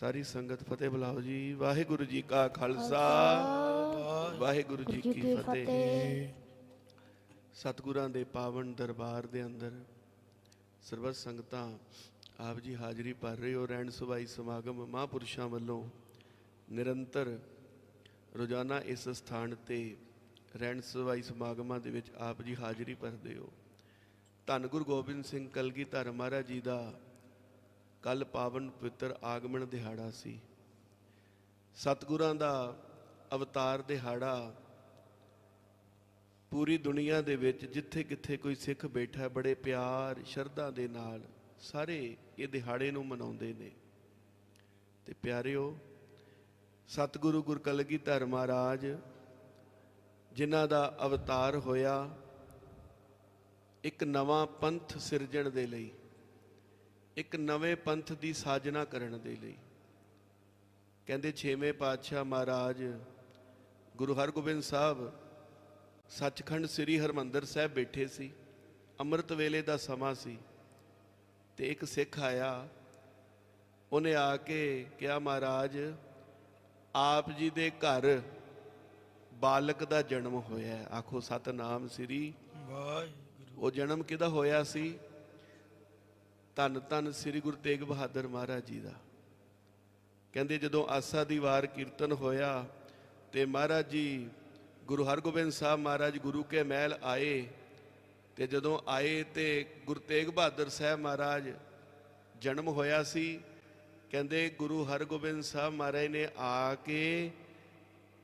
ਸਾਰੀ ਸੰਗਤ ਫਤਿਹ ਬੁਲਾਓ ਜੀ। ਵਾਹਿਗੁਰੂ ਜੀ ਕਾ ਖਾਲਸਾ। ਵਾਹਿਗੁਰੂ ਜੀ ਕੀ ਫਤਿਹ। ਸਤਿਗੁਰਾਂ ਦੇ ਪਾਵਨ ਦਰਬਾਰ ਦੇ ਅੰਦਰ ਸਰਬੱਤ ਸੰਗਤਾਂ ਆਪ ਜੀ ਹਾਜ਼ਰੀ ਭਰ ਰਹੇ ਹੋ। ਰਹਿਣ ਸੁਭਾਈ ਸਮਾਗਮ ਮਹਾਂਪੁਰਸ਼ਾਂ ਵੱਲੋਂ ਨਿਰੰਤਰ ਰੋਜ਼ਾਨਾ ਇਸ ਸਥਾਨ ਤੇ ਰਹਿਣ ਸੁਭਾਈ ਸਮਾਗਮਾਂ ਦੇ ਵਿੱਚ ਆਪ ਜੀ ਹਾਜ਼ਰੀ ਭਰਦੇ ਹੋ। ਧੰਨ ਗੁਰੂ ਗੋਬਿੰਦ ਸਿੰਘ ਕਲਗੀਧਰ ਮਹਾਰਾਜ ਜੀ ਦਾ ਕੱਲ ਪਾਵਨ ਪਵਿੱਤਰ ਆਗਮਨ ਦਿਹਾੜਾ ਸੀ। ਸਤਿਗੁਰਾਂ ਦਾ ਅਵਤਾਰ ਦਿਹਾੜਾ ਪੂਰੀ ਦੁਨੀਆ ਦੇ ਵਿੱਚ ਜਿੱਥੇ ਕਿੱਥੇ ਕੋਈ ਸਿੱਖ ਬੈਠਾ, ਬੜੇ ਪਿਆਰ, ਸ਼ਰਧਾ ਦੇ ਨਾਲ ਸਾਰੇ ਇਹ ਦਿਹਾੜੇ ਨੂੰ ਮਨਾਉਂਦੇ ਨੇ। ਤੇ ਪਿਆਰਿਓ, ਸਤਿਗੁਰੂ ਗੁਰ ਕਲਗੀਧਰ ਮਹਾਰਾਜ, ਜਿਨ੍ਹਾਂ ਦਾ ਅਵਤਾਰ ਹੋਇਆ ਇੱਕ ਨਵਾਂ ਪੰਥ ਸਿਰਜਣ ਦੇ ਲਈ ਇੱਕ ਨਵੇਂ ਪੰਥ ਦੀ ਸਾਜਨਾ ਕਰਨ ਦੇ ਲਈ। ਕਹਿੰਦੇ ਛੇਵੇਂ ਪਾਤਸ਼ਾਹ ਮਹਾਰਾਜ ਗੁਰੂ ਹਰਗੋਬਿੰਦ ਸਾਹਿਬ ਸੱਚਖੰਡ ਸ੍ਰੀ ਹਰਮੰਦਰ ਸਾਹਿਬ ਬੈਠੇ ਸੀ ਅੰਮ੍ਰਿਤ ਵੇਲੇ ਦਾ ਸਮਾਂ ਸੀ ਤੇ ਇੱਕ ਸਿੱਖ ਆਇਆ। ਉਹਨੇ ਆ ਕੇ ਕਿਹਾ ਮਹਾਰਾਜ ਆਪ ਜੀ ਦੇ ਘਰ ਬਾਲਕ ਦਾ ਜਨਮ ਹੋਇਆ। ਆਖੋ ਸਤਨਾਮ ਸ੍ਰੀ। ਵਾਹਿਗੁਰੂ। ਉਹ ਜਨਮ ਕਿਹਦਾ ਹੋਇਆ ਸੀ? ਧੰਨ ਧੰਨ ਸ੍ਰੀ ਗੁਰੂ ਤੇਗ ਬਹਾਦਰ ਮਹਾਰਾਜ ਜੀ ਦਾ। ਕਹਿੰਦੇ ਜਦੋਂ ਆਸਾ ਦੀ ਵਾਰ ਕੀਰਤਨ ਹੋਇਆ ਤੇ ਮਹਾਰਾਜ ਜੀ, ਗੁਰੂ ਹਰਗੋਬਿੰਦ ਸਾਹਿਬ ਮਹਾਰਾਜ ਗੁਰੂ ਕੇ ਮਹਿਲ ਆਏ ਤੇ ਜਦੋਂ ਆਏ ਤੇ ਗੁਰੂ ਤੇਗ ਬਹਾਦਰ ਸਾਹਿਬ ਮਹਾਰਾਜ ਜਨਮ ਹੋਇਆ ਸੀ, ਕਹਿੰਦੇ ਗੁਰੂ ਹਰਗੋਬਿੰਦ ਸਾਹਿਬ ਮਹਾਰਾਜ ਨੇ ਆ ਕੇ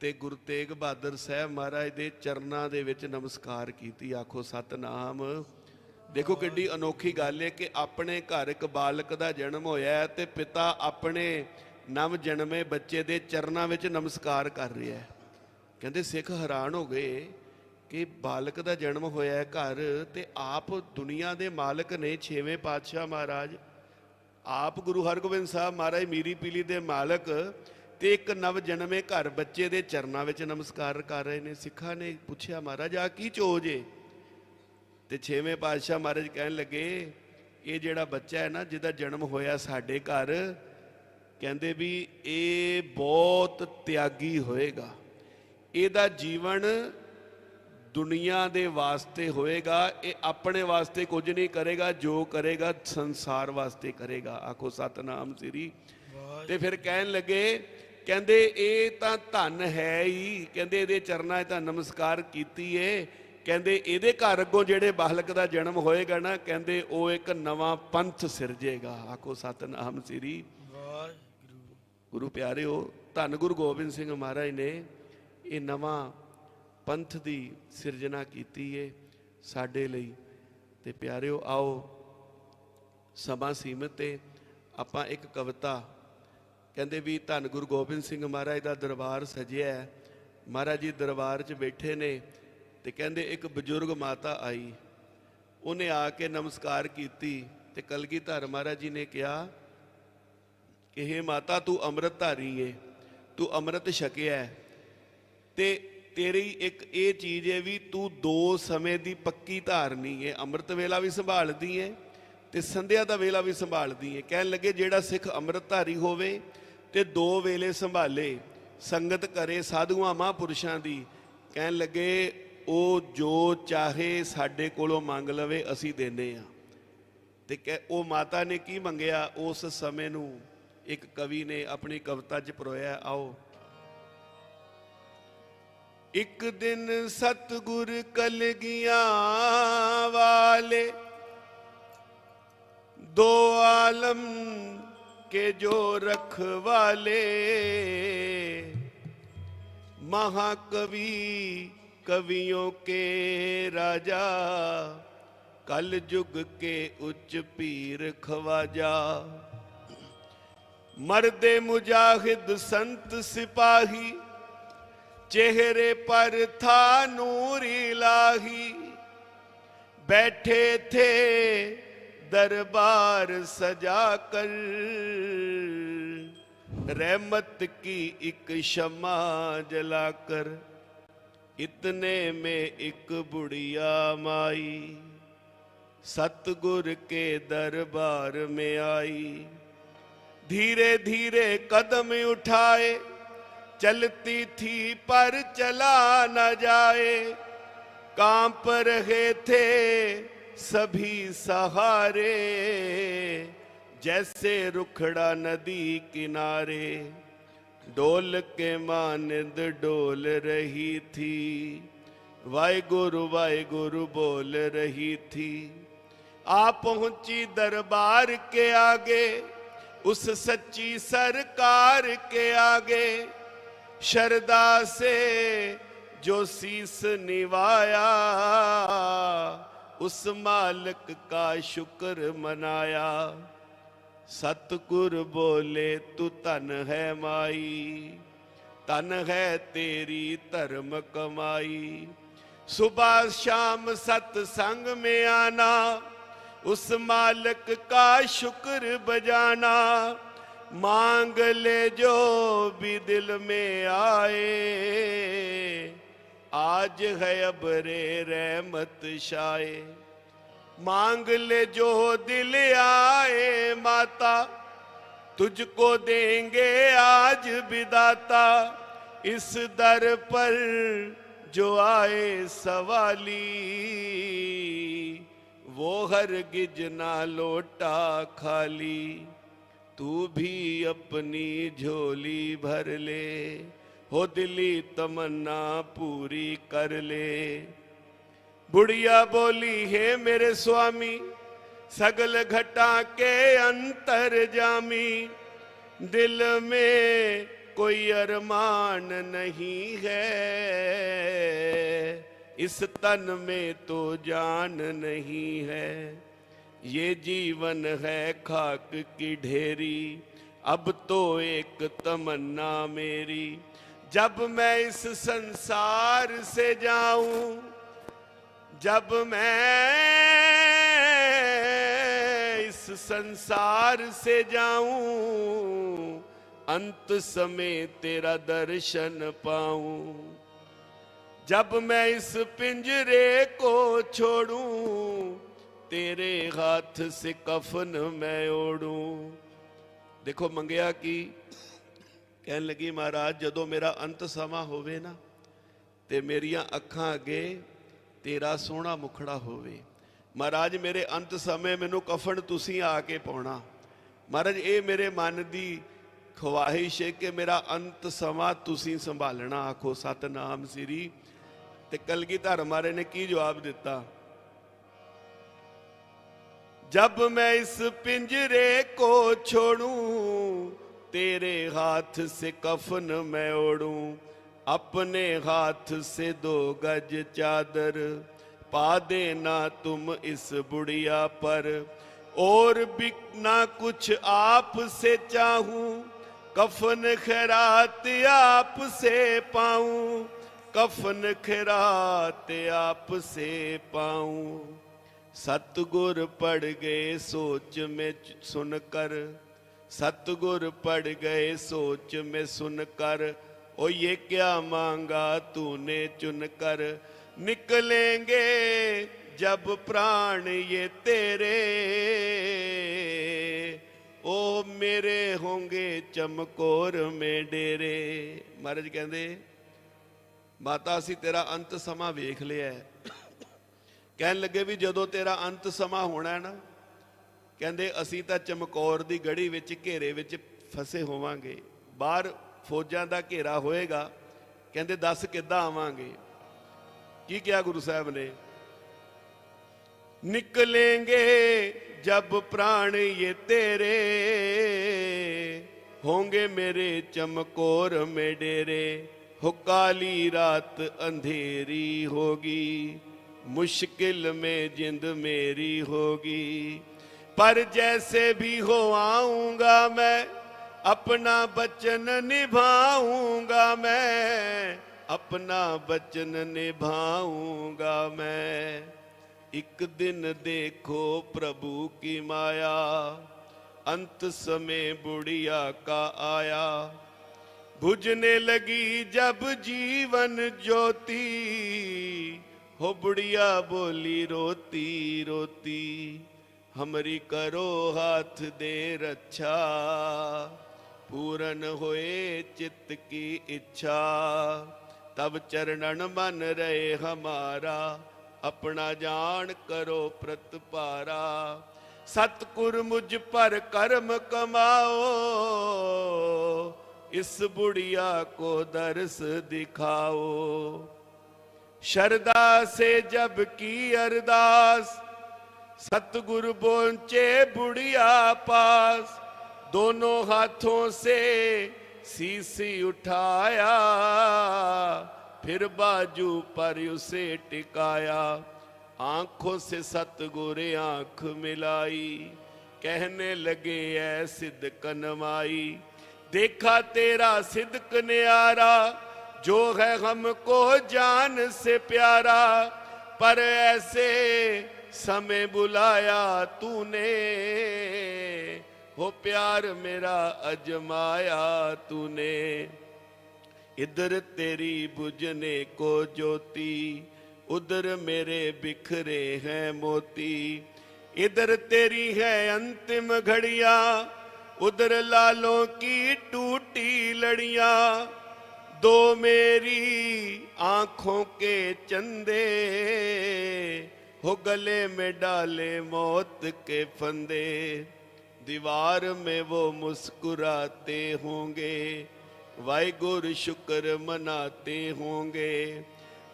ਤੇ ਗੁਰੂ ਤੇਗ ਬਹਾਦਰ ਸਾਹਿਬ ਮਹਾਰਾਜ ਦੇ ਚਰਨਾਂ ਦੇ ਵਿੱਚ ਨਮਸਕਾਰ ਕੀਤੀ, ਆਖੋ, ਸਤਨਾਮ ਦੇਖੋ ਕਿੱਡੀ ਅਨੋਖੀ ਗੱਲ ਹੈ ਕਿ ਆਪਣੇ ਘਰ ਇੱਕ ਬਾਲਕ ਦਾ ਜਨਮ ਹੋਇਆ ਹੈ ਤੇ ਪਿਤਾ ਆਪਣੇ ਨਵ ਜਨਮੇ ਬੱਚੇ ਦੇ ਚਰਨਾਂ ਵਿੱਚ ਨਮਸਕਾਰ ਕਰ ਰਿਹਾ ਹੈ। ਕਹਿੰਦੇ ਸਿੱਖ ਹੈਰਾਨ ਹੋ ਗਏ ਕਿ ਬਾਲਕ ਦਾ ਜਨਮ ਹੋਇਆ ਘਰ ਤੇ ਆਪ ਦੁਨੀਆ ਦੇ ਮਾਲਕ ਨੇ ਛੇਵੇਂ ਪਾਤਸ਼ਾਹ ਮਹਾਰਾਜ, ਆਪ ਗੁਰੂ ਹਰਗੋਬਿੰਦ ਸਾਹਿਬ ਮਹਾਰਾਜ ਮੀਰੀ ਪੀਲੀ ਦੇ ਮਾਲਕ ਤੇ ਇੱਕ ਨਵ ਜਨਮੇ ਘਰ ਬੱਚੇ ਦੇ ਚਰਨਾਂ ਵਿੱਚ ਨਮਸਕਾਰ ਕਰ ਰਹੇ ਨੇ। ਸਿੱਖਾਂ ਨੇ ਪੁੱਛਿਆ ਮਹਾਰਾਜ ਆ ਕੀ ਚੋਜ ਏ? ਤੇ ਛੇਵੇਂ ਪਾਤਸ਼ਾਹ ਮਹਾਰਾਜ ਕਹਿਣ ਲੱਗੇ ਇਹ ਜਿਹੜਾ ਬੱਚਾ ਹੈ ਨਾ ਜਿਹਦਾ ਜਨਮ ਹੋਇਆ ਸਾਡੇ ਘਰ ਕਹਿੰਦੇ ਵੀ ਇਹ ਬਹੁਤ ਤਿਆਗੀ ਹੋਏਗਾ। ਇਹਦਾ ਜੀਵਨ ਦੁਨੀਆ ਦੇ ਵਾਸਤੇ ਹੋਏਗਾ ਇਹ ਆਪਣੇ ਵਾਸਤੇ ਕੁਝ ਨਹੀਂ ਕਰੇਗਾ ਜੋ ਕਰੇਗਾ ਸੰਸਾਰ ਵਾਸਤੇ ਕਰੇਗਾ। ਆਖੋ ਸਤਨਾਮ ਸ੍ਰੀ। ਤੇ ਫਿਰ ਕਹਿਣ ਲੱਗੇ ਕਹਿੰਦੇ ਇਹ ਤਾਂ ਧਨ ਹੈ ਹੀ। ਕਹਿੰਦੇ ਇਹਦੇ ਚਰਨਾਂ 'ਚ ਤਾਂ ਨਮਸਕਾਰ ਕੀਤੀ ਏ। ਕਹਿੰਦੇ ਇਹਦੇ ਘਰ ਅੱਗੋਂ ਜਿਹੜੇ ਬਾਲਕ ਦਾ ਜਨਮ ਹੋਏਗਾ ਨਾ, ਕਹਿੰਦੇ ਉਹ ਇੱਕ ਨਵਾਂ ਪੰਥ ਸਿਰਜੇਗਾ। ਆਖੋ ਸਤਨਾਮ ਸ੍ਰੀ ਵਾਹਿਗੁਰੂ ਗੁਰੂ ਪਿਆਰਿਓ, ਧੰਨ ਗੁਰੂ ਗੋਬਿੰਦ ਸਿੰਘ ਮਹਾਰਾਜ ਨੇ ਇਹ ਨਵਾਂ ਪੰਥ ਦੀ ਸਿਰਜਣਾ ਕੀਤੀ ਏ ਸਾਡੇ ਲਈ। ਤੇ ਪਿਆਰਿਓ, ਆਓ ਸਮਾਂ ਸੀਮਤ ਤੇ ਆਪਾਂ ਇੱਕ ਕਵਿਤਾ ਕਹਿੰਦੇ ਵੀ ਧੰਨ ਗੁਰੂ ਗੋਬਿੰਦ ਸਿੰਘ ਮਹਾਰਾਜ ਦਾ ਦਰਬਾਰ ਸਜਿਆ ਹੈ। ਮਹਾਰਾਜ ਜੀ ਦਰਬਾਰ 'ਚ ਬੈਠੇ ਨੇ। ਤੇ ਕਹਿੰਦੇ ਇੱਕ ਬਜ਼ੁਰਗ ਮਾਤਾ ਆਈ, ਉਹਨੇ ਆ ਕੇ ਨਮਸਕਾਰ ਕੀਤੀ ਤੇ ਕਲਗੀਧਰ ਮਹਾਰਾਜ ਜੀ ਨੇ ਕਿਹਾ ਕਿ ਹੇ ਮਾਤਾ, ਤੂੰ ਅੰਮ੍ਰਿਤ ਧਾਰੀ ਏ, ਤੂੰ ਅੰਮ੍ਰਿਤ ਛਕਿਆ ਹੈ ਤੇ ਤੇਰੀ ਇੱਕ ਇਹ ਚੀਜ਼ ਹੈ ਵੀ ਤੂੰ ਦੋ ਸਮੇਂ ਦੀ ਪੱਕੀ ਧਾਰਨੀ ਹੈ ਅੰਮ੍ਰਿਤ ਵੇਲਾ ਵੀ ਸੰਭਾਲਦੀ ਹੈ ਤੇ ਸੰਧਿਆ ਦਾ ਵੇਲਾ ਵੀ ਸੰਭਾਲਦੀ ਹੈ ਕਹਿਣ ਲੱਗੇ ਜਿਹੜਾ ਸਿੱਖ ਅੰਮ੍ਰਿਤ ਧਾਰੀ ਹੋਵੇ ਤੇ ਦੋ ਵੇਲੇ ਸੰਭਾਲੇ, ਸੰਗਤ ਕਰੇ ਸਾਧੂਆਂ ਮਹਾਂਪੁਰਸ਼ਾਂ ਦੀ। ਕਹਿਣ ਲੱਗੇ ਉਹ ਜੋ ਚਾਹੇ ਸਾਡੇ ਕੋਲੋਂ ਮੰਗ ਲਵੇ, ਅਸੀਂ ਦਿੰਦੇ ਆ ਤੇ ਉਹ ਮਾਤਾ ਨੇ ਕੀ ਮੰਗਿਆ? ਉਸ ਸਮੇਂ ਨੂੰ ਇੱਕ ਕਵੀ ਨੇ ਆਪਣੀ ਕਵਿਤਾ 'ਚ ਪਰੋਇਆ, ਆਓ। ਇੱਕ ਦਿਨ ਸਤਗੁਰ ਕਲਗੀਆਂ ਵਾਲੇ, ਦੋ ਆਲਮ ਕੇ ਜੋ ਰਖਵਾਲੇ, ਮਹਾਕਵੀ कवियों के राजा कल युग के उच्च पीर खवाजा मर्दे मुजाहिद संत सिपाही चेहरे पर था नूर इलाही बैठे थे दरबार सजा कर रहमत की एक शमा जलाकर इतने में एक बुढ़िया माई सतगुर के दरबार में आई। धीरे धीरे कदम उठाए, चलती थी पर चला न जाए। काँप रहे थे सभी सहारे, जैसे रुखड़ा नदी किनारे। डोल के मानंद डोल रही थी। वाहिगुरु वाहिगुरु बोल रही थी। आ पहुँची दरबार के आगे, उस सच्ची सरकार के आगे, शरदा से जो शीस निवाया, उस मालिक का शुक्र मनाया। ਸਤਿਗੁਰ ਬੋਲੇ ਤੂੰ ਧਨ ਹੈ ਮਾਈ ਧਨ ਹੈ ਤੇਰੀ ਧਰਮ ਕਮਾਈ ਸੁਬਹ ਸ਼ਾਮ ਸਤ ਸੰਗ में आना उस मालिक का शुक्र बजाना मांग ले जो भी दिल में आए आज है अब रे रहमत शाये मांग ले जो दिल आए माता, तुझको देंगे आज विदाता। इस दर पर जो आए सवाली, वो हर गिज ना लोटा खाली। तू भी अपनी झोली भर ले, हो दिली तमन्ना पूरी कर ले। बुढ़िया बोली, हे मेरे स्वामी, सगल घटा के अंतर जामी। दिल में कोई अरमान नहीं है। इस तन में तो जान नहीं है। ये जीवन है खाक की ढेरी। अब तो एक तमन्ना मेरी। जब मैं इस संसार से जाऊँ जब मैं इस संसार से जाऊं अंत समय तेरा दर्शन पाऊं जब मैं इस पिंजरे को छोड़ूं तेरे हाथ से कफन मैं ओढ़ूं ਦੇਖੋ ਮੰਗਿਆ ਕਿ ਕਹਿਣ ਲੱਗੀ ਮਹਾਰਾਜ ਜਦੋਂ ਮੇਰਾ ਅੰਤ ਸਮਾਂ ਹੋਵੇ ਨਾ ਤੇ ਮੇਰੀਆਂ ਅੱਖਾਂ ਅੱਗੇ ਤੇਰਾ ਸੋਹਣਾ ਮੁਖੜਾ ਹੋਵੇ। ਮਹਾਰਾਜ, ਮੇਰੇ ਅੰਤ ਸਮੇਂ ਮੈਨੂੰ ਕਫਨ ਤੁਸੀਂ ਆ ਕੇ ਪਾਉਣਾ। ਮਹਾਰਾਜ, ਇਹ ਮੇਰੇ ਮਨ ਦੀ ਖਵਾਹਿਸ਼ ਹੈ ਕਿ ਮੇਰਾ ਅੰਤ ਸਮਾਂ ਤੁਸੀਂ ਸੰਭਾਲਣਾ। ਆਖੋ, ਸਤਨਾਮ ਸ੍ਰੀ। ਤੇ ਕਲਗੀਧਰ ਮਾਰੇ ਨੇ ਕੀ ਜਵਾਬ ਦਿੱਤਾ? ਜਬ ਮੈਂ ਇਸ ਪਿੰਜਰੇ ਕੋ ਛੋੜੂ, ਤੇਰੇ ਹੱਥ ਸੇ ਕਫਨ ਮੈਂ ਓੜੂ। अपने हाथ से दो गज चादर पा देना तुम इस बुढ़िया पर। और भी ना कुछ आप से चाहूँ, कफन खैरात आप से पाऊँ, कफन खैरात आप से पाऊँ। सतगुर पड़ गए सोच में सुनकर, सतगुर पड़ गए सोच में सुनकर ओ ये क्या मांगा तूने चुनकर निकलेंगे जब प्राण ये तेरे ओ मेरे होंगे चमकोर में डेरे महाराज ਕਹਿੰਦੇ ਮਾਤਾ ਅਸੀਂ ਤੇਰਾ ਅੰਤ ਸਮਾਂ ਵੇਖ ਲਿਆ ਹੈ ਕਹਿਣ ਲੱਗੇ ਵੀ ਜਦੋਂ ਤੇਰਾ ਅੰਤ ਸਮਾਂ ਹੋਣਾ ਹੈ ਨਾ ਕਹਿੰਦੇ ਅਸੀਂ ਤਾਂ ਚਮਕੌਰ ਦੀ ਗੜੀ ਵਿੱਚ ਘੇਰੇ ਵਿੱਚ ਫਸੇ ਹੋਵਾਂਗੇ ਬਾਹਰ ਫੌਜਾਂ ਦਾ ਘੇਰਾ ਹੋਏਗਾ। ਕਹਿੰਦੇ, ਦੱਸ ਕਿੱਦਾਂ ਆਵਾਂਗੇ? ਕੀ ਕਿਹਾ ਗੁਰੂ ਸਾਹਿਬ ਨੇ? ਨਿਕਲेंगे ਜਬ ਪ੍ਰਾਣ ਇਹ ਤੇਰੇ, ਹੋਂਗੇ ਮੇਰੇ ਚਮਕੌਰ ਮੇ ਡੇਰੇ ਹੋ ਰਾਤ ਅੰਧੇਰੀ ਹੋਗੀ, ਮੁਸ਼ਕਿਲ ਮੇ ਜਿੰਦ ਮੇਰੀ ਹੋਗੀ, ਪਰ ਜੈਸੇ ਵੀ ਹੋ ਆਉਂਗਾ ਮੈਂ ਆਪਣਾ ਬਚਨ ਨਿਭਾਉਂਗਾ ਮੈਂ, ਆਪਣਾ ਬਚਨ ਨਿਭਾਉਂਗਾ ਮੈਂ। ਇੱਕ ਦਿਨ ਦੇਖੋ ਪ੍ਰਭੂ ਕੀ ਮਾਇਆ, ਅੰਤ ਸਮੇ ਬੁੜੀਆ ਕਾ ਆਇਆ। ਬੁਝਨੇ ਲਗੀ ਜਬ ਜੀਵਨ ਜੋਤੀ, ਹੋ ਬੁੜੀਆ ਬੋਲੀ ਰੋਤੀ ਰੋਤੀ। ਹਮਰੀ ਕਰੋ ਹੱਥ ਦੇ ਰੱਛਾ। ਪੂਰਨ ਹੋਏ ਚਿੱਤ ਕੀ ਇੱਛਾ ਤਬ ਚਰਣਨ ਮਨ ਰਹੇ ਹਮਾਰਾ, ਆਪਣਾ ਜਾਣ ਕਰੋ ਪ੍ਰਤਪਾਰਾ ਸਤਗੁਰ ਮੁਝ ਪਰ ਕਰਮ ਕਮਾਓ, ਇਸ ਬੁੜੀਆ ਕੋ ਦਰਸ ਦਿਖਾਓ। ਸ਼ਰਦਾ ਸੇ ਜਬ ਕੀ ਅਰਦਾਸ, ਸਤਗੁਰ ਬੋਂਚੇ ਬੁੜੀਆ ਪਾਸ। दोनों हाथों से सीसी उठाया फिर बाजू पर उसे टिकाया आंखों से सतगुरु आंख मिलाई कहने लगे ऐ सिद्ध कनमाई देखा तेरा सिद्ध न्यारा जो है हमको जान से प्यारा पर ऐसे समय बुलाया तूने हो प्यार मेरा अजमाया तूने। इधर तेरी बुझने को ज्योति, उधर मेरे बिखरे हैं मोती। इधर तेरी है अंतिम घड़िया, उधर लालों की टूटी लड़िया। दो मेरी आँखों के चंदे हो गले में डाले मौत के फंदे। दीवार में वो मुस्कुराते होंगे वाहगुरु शुक्र मनाते होंगे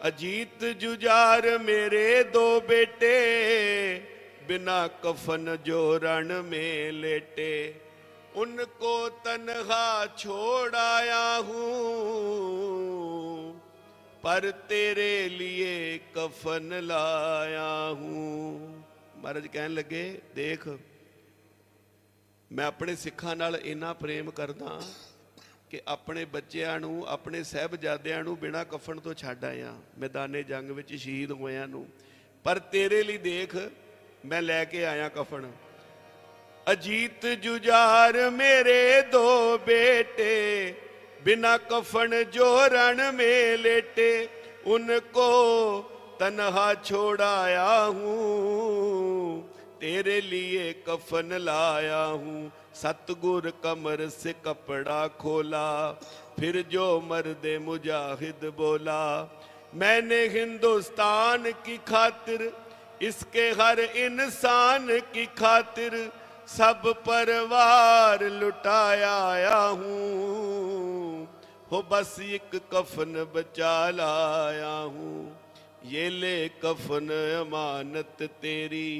अजीत जुजार मेरे दो बेटे बिना कफन जो रण में लेटे उनको तनहा छोड़ आया हूँ पर तेरे लिए कफन लाया हूँ महाराज कहने लगे देख ਮੈਂ ਆਪਣੇ ਸਿੱਖਾਂ ਨਾਲ ਇੰਨਾ ਪ੍ਰੇਮ ਕਰਦਾ ਕਿ ਆਪਣੇ ਬੱਚਿਆਂ ਨੂੰ, ਆਪਣੇ ਸਹਿਬਜ਼ਾਦਿਆਂ ਨੂੰ ਬਿਨਾਂ ਕਫਨ ਤੋਂ ਛੱਡ ਆਇਆ। ਮੈਦਾਨੇ ਜੰਗ ਵਿੱਚ ਸ਼ਹੀਦ ਹੋਇਆਂ ਨੂੰ। ਪਰ ਤੇਰੇ ਲਈ ਦੇਖ, ਮੈਂ ਲੈ ਕੇ ਆਇਆ ਕਫਨ। ਅਜੀਤ ਜੁਝਾਰ ਮੇਰੇ ਦੋ ਬੇਟੇ, ਬਿਨਾ ਕਫਨ ਜੋ ਰਣ ਮੇ ਲੇਟੇ, ਉਨ ਕੋ ਤਨਹਾ ਛੋੜਾਇਆ ਹੂੰ। तेरे लिए कफन लाया हूँ सतगुर कमर से कपड़ा खोला फिर जो मर्दे मुजाहिद बोला मैंने हिंदुस्तान की खातिर इसके हर इंसान की खातिर सब परिवार लुटाया आया हूँ हो बस एक कफन बचा लाया हूँ ये ले कफन अमानत तेरी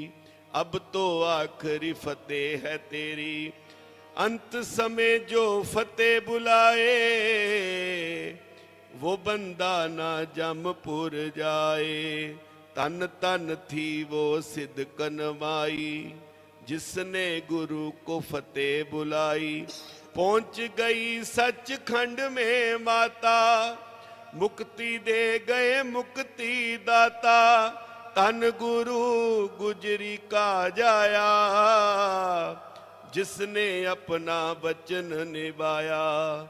अब तो आखिरी फतेह है तेरी अंत समय जो फतेह बुलाए वो बंदा ना जमपुर जाए तन तन थी वो सिद्ध कनवाई जिसने गुरु को फतेह बुलाई पहुंच गई सचखंड में माता मुक्ति दे गए मुक्ति दाता ਧੰਨ ਗੁਰੂ ਗੁਜਰੀ ਕਾ ਜਾਇਆ ਜਿਸ ਨੇ ਆਪਣਾ ਬਚਨ ਨਿਭਾਇਆ।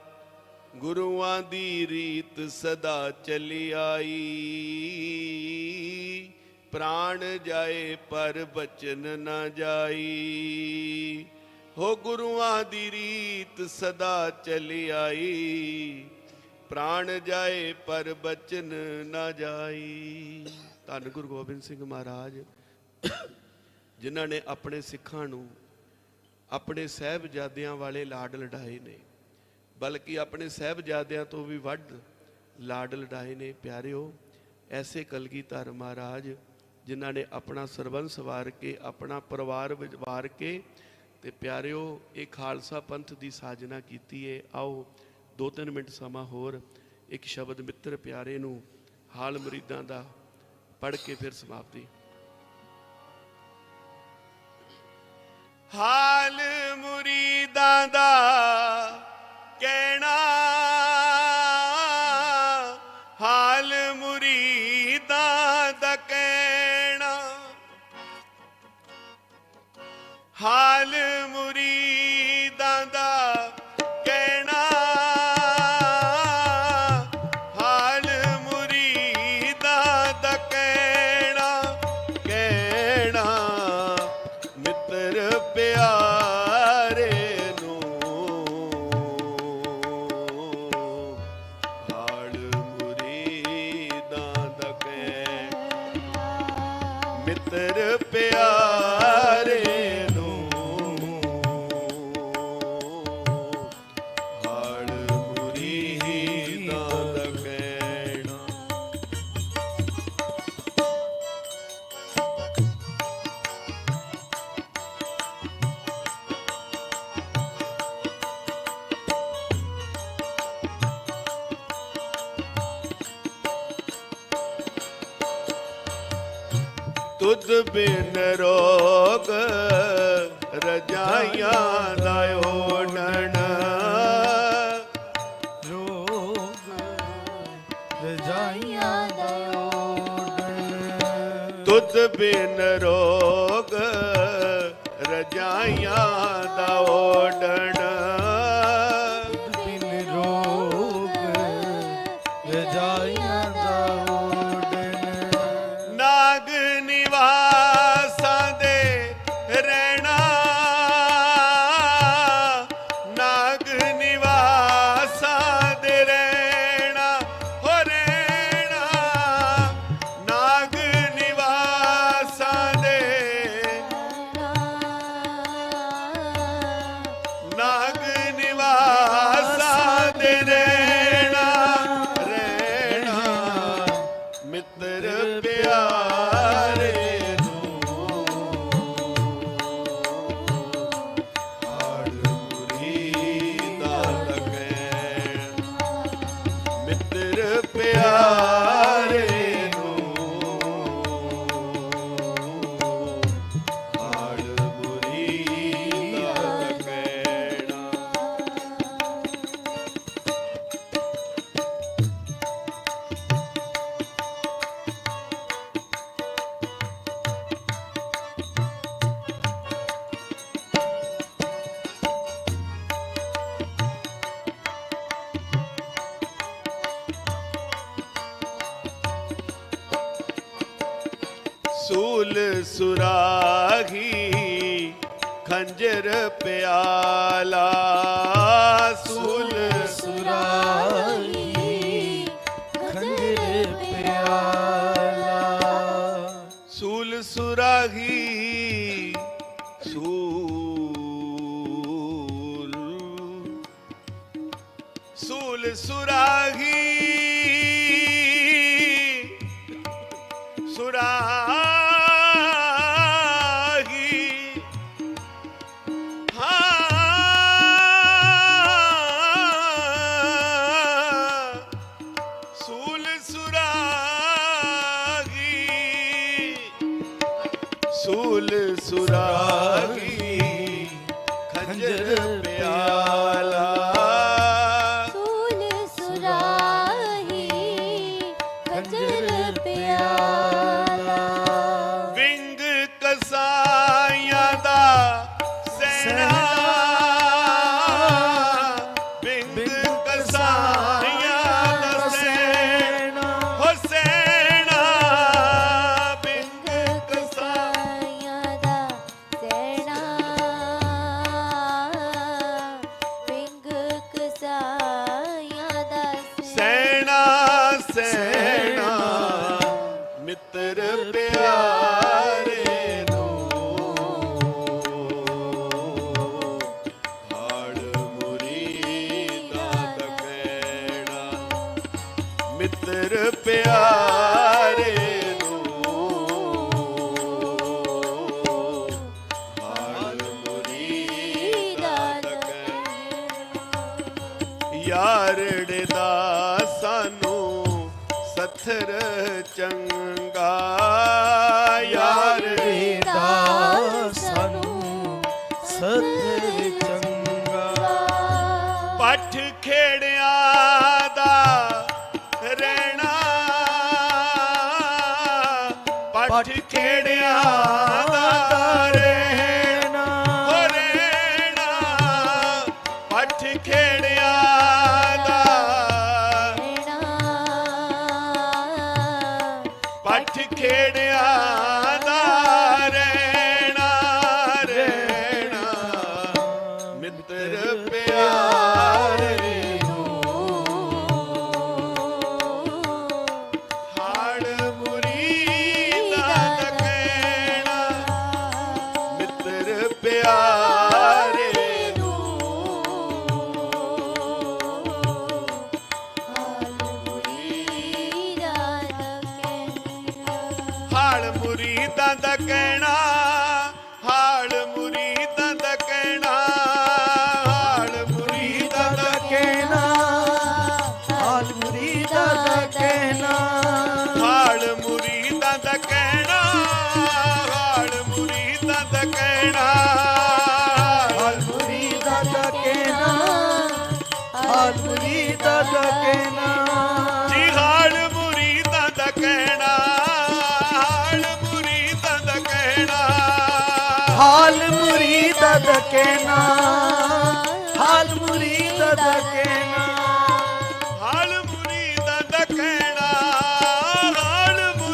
ਗੁਰੂਆਂ ਦੀ ਰੀਤ ਸਦਾ ਚਲੀ ਆਈ। ਪ੍ਰਾਣ ਜਾਏ ਪਰ ਬਚਨ ਨਾ ਜਾਈ। ਹੋ ਗੁਰੂਆਂ ਦੀ ਰੀਤ ਸਦਾ ਚਲੀ ਆਈ। ਪ੍ਰਾਣ ਜਾਏ ਪਰ ਬਚਨ ਨਾ ਜਾਈ। ਧੰਨ ਗੁਰੂ ਗੋਬਿੰਦ ਸਿੰਘ ਮਹਾਰਾਜ, ਜਿਨ੍ਹਾਂ ਨੇ ਆਪਣੇ ਸਿੱਖਾਂ ਨੂੰ ਆਪਣੇ ਸਹਿਬਜ਼ਾਦਿਆਂ ਵਾਲੇ ਲਾਡ ਲਡਾਏ ਨੇ, ਬਲਕਿ ਆਪਣੇ ਸਹਿਬਜ਼ਾਦਿਆਂ ਤੋਂ ਵੀ ਵੱਧ ਲਾਡ ਲਡਾਏ ਨੇ। ਪਿਆਰਿਓ, ਐਸੇ ਕਲਗੀਧਰ ਮਹਾਰਾਜ, ਜਿਨ੍ਹਾਂ ਨੇ ਆਪਣਾ ਸਰਬੰਸ ਵਾਰ ਕੇ, ਆਪਣਾ ਪਰਿਵਾਰ ਵਿੱਚ ਵਾਰ ਕੇ, ਤੇ ਪਿਆਰਿਓ, ਇਹ ਖਾਲਸਾ ਪੰਥ ਦੀ ਸਾਜਨਾ ਕੀਤੀ ਏ। ਆਓ ਦੋ ਤਿੰਨ ਮਿੰਟ ਸਮਾਂ ਹੋਰ, ਇੱਕ ਸ਼ਬਦ ਮਿੱਤਰ ਪਿਆਰੇ ਨੂੰ ਹਾਲ ਮਰੀਦਾਂ ਦਾ ਪੜ੍ਹ ਕੇ ਫਿਰ ਸਮਾਪਤੀ। ਹਾਲ ਮੁਰੀਦਾਂ ਦਾ ਤੁਧ ਬਿਨ ਰੋਗ ਰਜਾਈਆਂ ਦਾ ਓੜਨ ਸੂਲ ਸੁਰਾਗੀ ਖੰਜਰ ਪਿਆਲਾ। ਦਾ ਕਹਿਣਾ ਹਾਲ ਮੁਰੀਦਾ ਦਾ